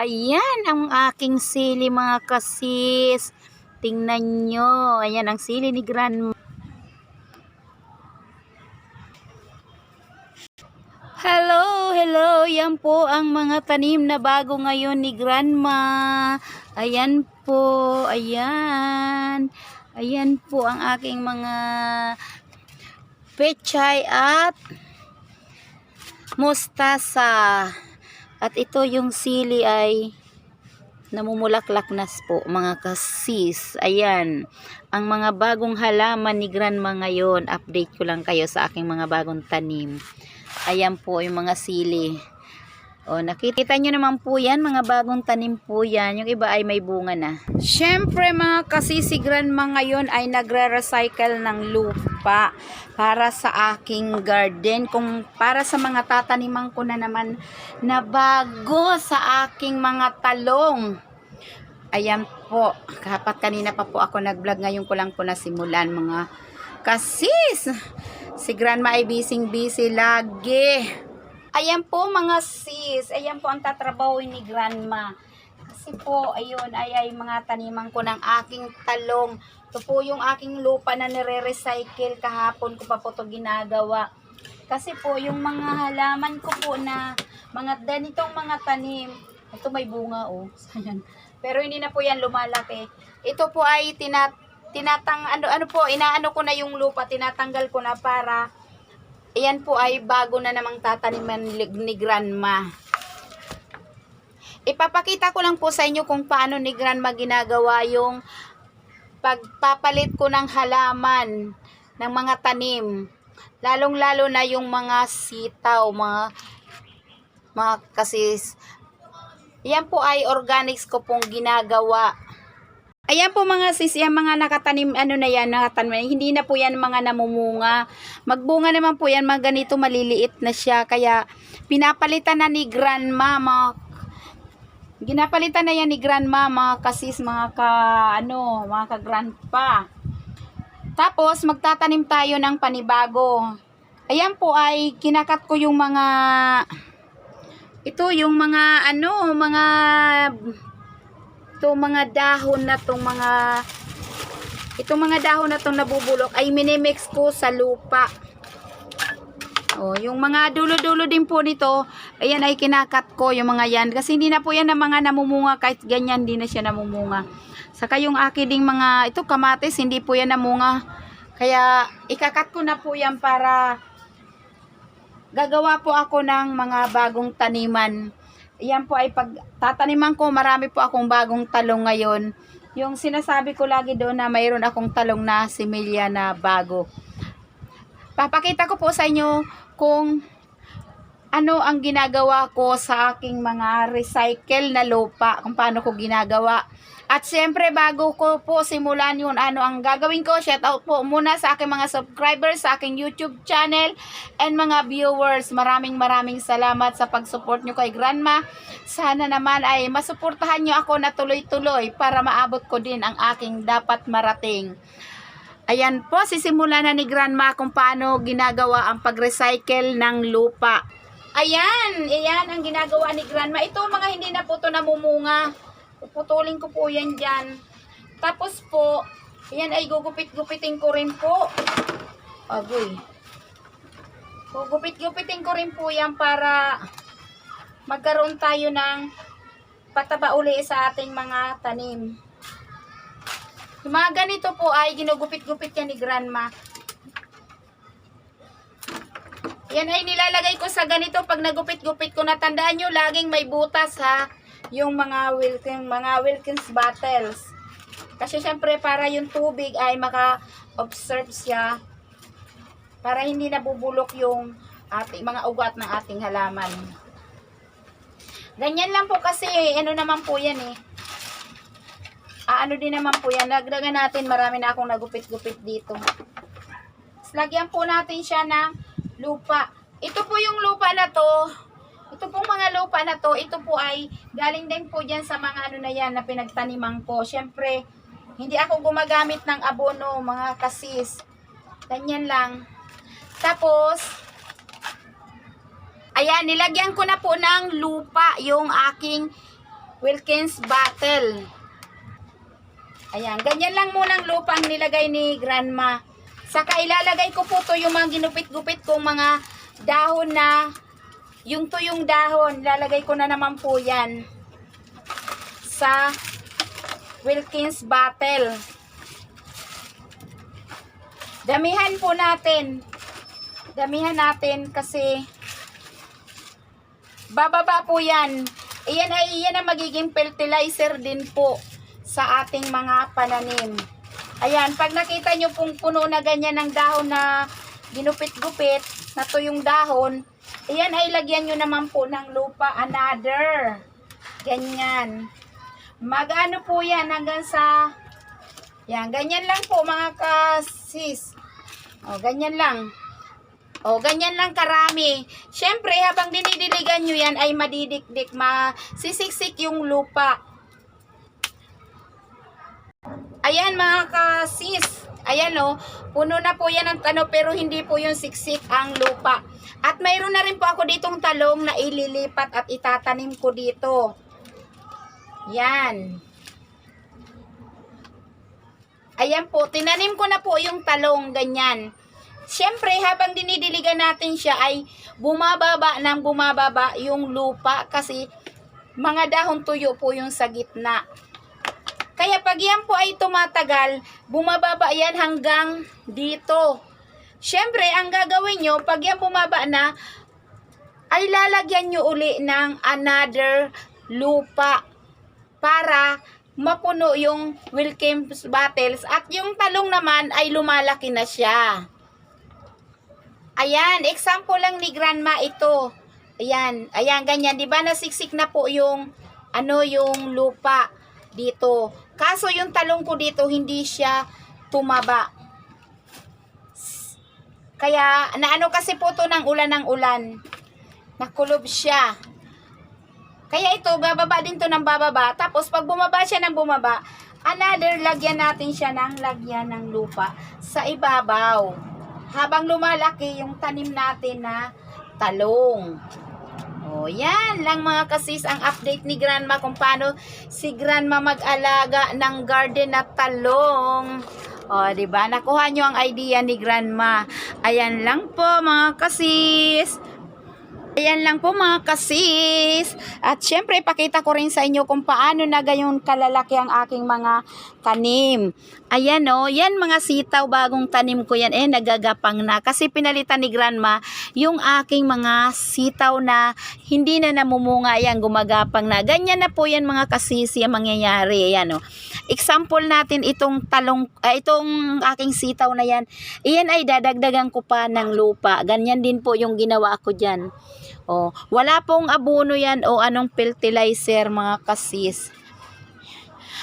Ayan ang aking sili mga kasis. Tingnan nyo. Ayan ang sili ni Grandma. Hello, hello. Yan po ang mga tanim na bago ngayon ni Grandma. Ayan po, ayan. Ayan po ang aking mga pechay at mustasa. At ito yung sili ay namumulaklak na po mga kasis. Ayan. Ang mga bagong halaman ni Grandma ngayon. Update ko lang kayo sa aking mga bagong tanim. Ayan po yung mga sili. O, nakikita nyo naman po yan, mga bagong tanim po yan. Yung iba ay may bunga na. Siyempre mga kasisi grandma ngayon ay nagre-recycle ng lupa para sa aking garden. Kung para sa mga tataniman ko na naman na bago sa aking mga talong. Ayan po. Kapat kanina pa po ako nag-vlog. Ngayon ko lang po nasimulan mga kasis. Si grandma ay busy-busy lagi. Ayan po mga sis. Ayan po ang tatrabawin ni grandma. Kasi po, ayun, ay, ay mga taniman ko ng aking talong. Ito po yung aking lupa na nire-recycle kahapon ko pa po ito ginagawa. Kasi po, yung mga halaman ko po na mga ganitong mga tanim, ito may bunga oh. Ayan. Pero hindi na po yan lumalaki. Ito po ay tinat tinatang ano ano po inaano ko na yung lupa tinatanggal ko na para Ayan po ay bago na namang tataniman ni grandma. Ipapakita ko lang po sa inyo kung paano ni grandma ginagawa yung pagpapalit ko ng halaman ng mga tanim. Lalong-lalo na yung mga sitaw, mga mga kasis. Yan po ay organics ko pong ginagawa. Ayan po mga sis, yan mga nakatanim, ano na yan, nakatanim, hindi na po yan mga namumunga. Magbunga naman po yan, mga ganito maliliit na siya. Kaya pinapalitan na ni grandma, mga, ginapalitan na yan ni grandma, mga kasis, mga ka, ano, mga ka grandpa. Tapos, magtatanim tayo ng panibago. Ayan po ay kinakat ko yung mga, ito yung mga, ano, mga itong mga dahon na itong mga itong mga dahon na itong nabubulok ay minimix ko sa lupa. Oh, yung mga dulo-dulo din po nito ayan ay kinakat ko yung mga yan. Kasi hindi na po yan na mga namumunga kahit ganyan hindi na siya namumunga. Saka yung akin ding mga ito kamatis hindi po yan namunga. Kaya ikakat ko na po yan para gagawa po ako ng mga bagong taniman yan po ay pag tataniman ko, marami po akong bagong talong ngayon. Yung sinasabi ko lagi doon na mayroon akong talong na similya na bago. Papakita ko po sa inyo kung ano ang ginagawa ko sa aking mga recycle na lupa, kung paano ko ginagawa. At siyempre, bago ko po simulan yun, ano ang gagawin ko, shout out po muna sa aking mga subscribers, sa aking YouTube channel, and mga viewers. Maraming maraming salamat sa pag-support nyo kay Grandma. Sana naman ay masuportahan nyo ako na tuloy-tuloy para maabot ko din ang aking dapat marating. Ayan po, sisimulan na ni Grandma kung paano ginagawa ang pag-recycle ng lupa. Ayan, ayan ang ginagawa ni Grandma. Ito mga hindi na po ito namumunga. Puputulin ko po yan dyan. Tapos po, yan ay gugupit-gupitin ko rin po. Agoy. Gugupit-gupitin ko rin po yan para magkaroon tayo ng pataba uli sa ating mga tanim. Yung mga ganito po ay ginugupit-gupit yan ni Grandma. Yan ay nilalagay ko sa ganito pag nagupit-gupit ko. Natandaan nyo, laging may butas ha. Yung mga Wilkins, mga Wilkins bottles. Kasi syempre para yung tubig ay maka-observe siya. Para hindi nabubulok yung ating, mga ugat ng ating halaman. Ganyan lang po kasi, ano naman po yan eh. Ah, ano din naman po yan. Lagdagan natin, marami na akong nagupit-gupit dito. Lagyan po natin siya ng lupa. Ito po yung lupa na to. Ito pong mga lupa na to, ito po ay galing din po dyan sa mga ano na yan na pinagtaniman ko. Siyempre, hindi ako gumagamit ng abono, mga kasis. Ganyan lang. Tapos, ayan, nilagyan ko na po ng lupa yung aking Wilkins Battle. Ayan, ganyan lang lupa ang nilagay ni Grandma. Saka ilalagay ko po to yung mga ginupit-gupit kong mga dahon na yung tuyong dahon, lalagay ko na naman po yan sa Wilkins Battle. Damihan po natin. Damihan natin kasi bababa po yan. Iyan ay iyan ang magiging fertilizer din po sa ating mga pananim. Ayan, pag nakita nyo pong puno na ganyan ng dahon na ginupit-gupit, na tuyong dahon, iyan ay lagyan nyo naman po ng lupa another. Ganyan. Magano po yan hanggang sa, yan, ganyan lang po mga kasis. O, ganyan lang. O, ganyan lang karami. Siyempre, habang dinidiligan nyo yan, ay madidikdik, masisiksik yung lupa. Ayan mga kasis. Ayan o, puno na po yan ng tano pero hindi po yung siksik ang lupa. At mayroon na rin po ako ditong talong na ililipat at itatanim ko dito. Yan. Ayan po, tinanim ko na po yung talong, ganyan. Siyempre, habang dinidiligan natin siya ay bumababa ng bumababa yung lupa kasi mga dahon tuyo po yung sa gitna. Kaya pag yan po ay tumatagal, bumababa yan hanggang dito. Siyempre, ang gagawin nyo, pag yan bumaba na, ay lalagyan nyo uli ng another lupa para mapuno yung Wilkins bottles at yung talong naman ay lumalaki na siya. Ayan, example lang ni grandma ito. Ayan, ayan, ganyan. Di ba nasiksik na po yung, ano, yung lupa dito. Kaso yung talong ko dito, hindi siya tumaba. Kaya, naano kasi po to ng ulan ng ulan. Nakulob siya. Kaya ito, bababa din to ng bababa. Tapos, pag bumaba siya ng bumaba, another, lagyan natin siya ng lagyan ng lupa sa ibabaw. Habang lumalaki yung tanim natin na talong. O, yan lang mga kasis ang update ni Grandma kung paano si Grandma mag-alaga ng garden na talong. O, ba? Nakuha nyo ang idea ni Grandma. Ayan lang po mga kasis. Ayan lang po mga kasis. At syempre, pakita ko rin sa inyo kung paano na gayon kalalaki ang aking mga tanim. Ayan o, yan mga sitaw bagong tanim ko yan. Eh, nagagapang na. Kasi pinalitan ni Grandma yung aking mga sitaw na hindi na namumunga yan, gumagapang na. Ganyan na po yan mga kasis yung mangyayari. Ayan o. Example natin itong talong, ah, itong aking sitaw na yan. Iyan ay dadagdagan ko pa ng lupa. Ganyan din po yung ginawa ko dyan. Oh, wala pong abono yan o anong fertilizer mga kasis.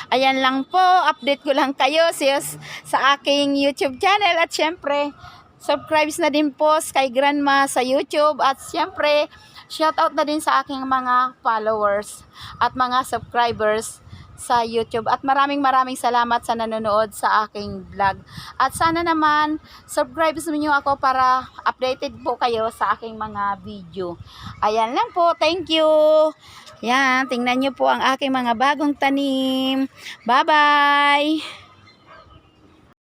Ayan lang po, update ko lang kayo sis, sa aking YouTube channel. At syempre, subscribe na din po kay Grandma sa YouTube. At syempre, shoutout na din sa aking mga followers at mga subscribers sa YouTube. At maraming maraming salamat sa nanonood sa aking vlog. At sana naman, subscribe niyo ako para updated po kayo sa aking mga video. Ayan lang po. Thank you. Yan, tingnan niyo po ang aking mga bagong tanim. Bye-bye!